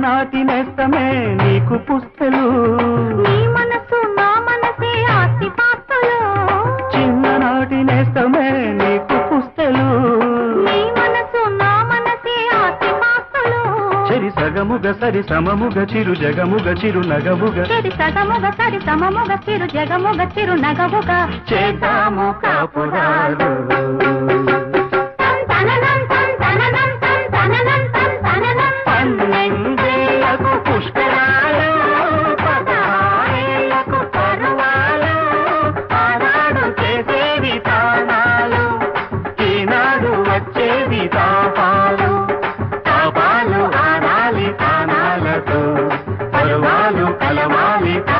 నాటి నేస్తమే నీకు పుస్తలు. నీ మనసు నా మనసే ఆస్తి పాస్తలు చిన్న నాటి నేస్తమే నీకు పుస్తలు. నీ మనసు నా మనసే ఆస్తి పాస్తలు చెరి సగముగ సరి సమముగ చిరు జగముగ చిరు నగముగ. చెరి సగముగ సరి సమముగ చిరు జగముగ చిరు నగముగ. చేతాము కాపురాలు. తాపాలు తాపాలు ఆనాలి తానాలతో పరువాలు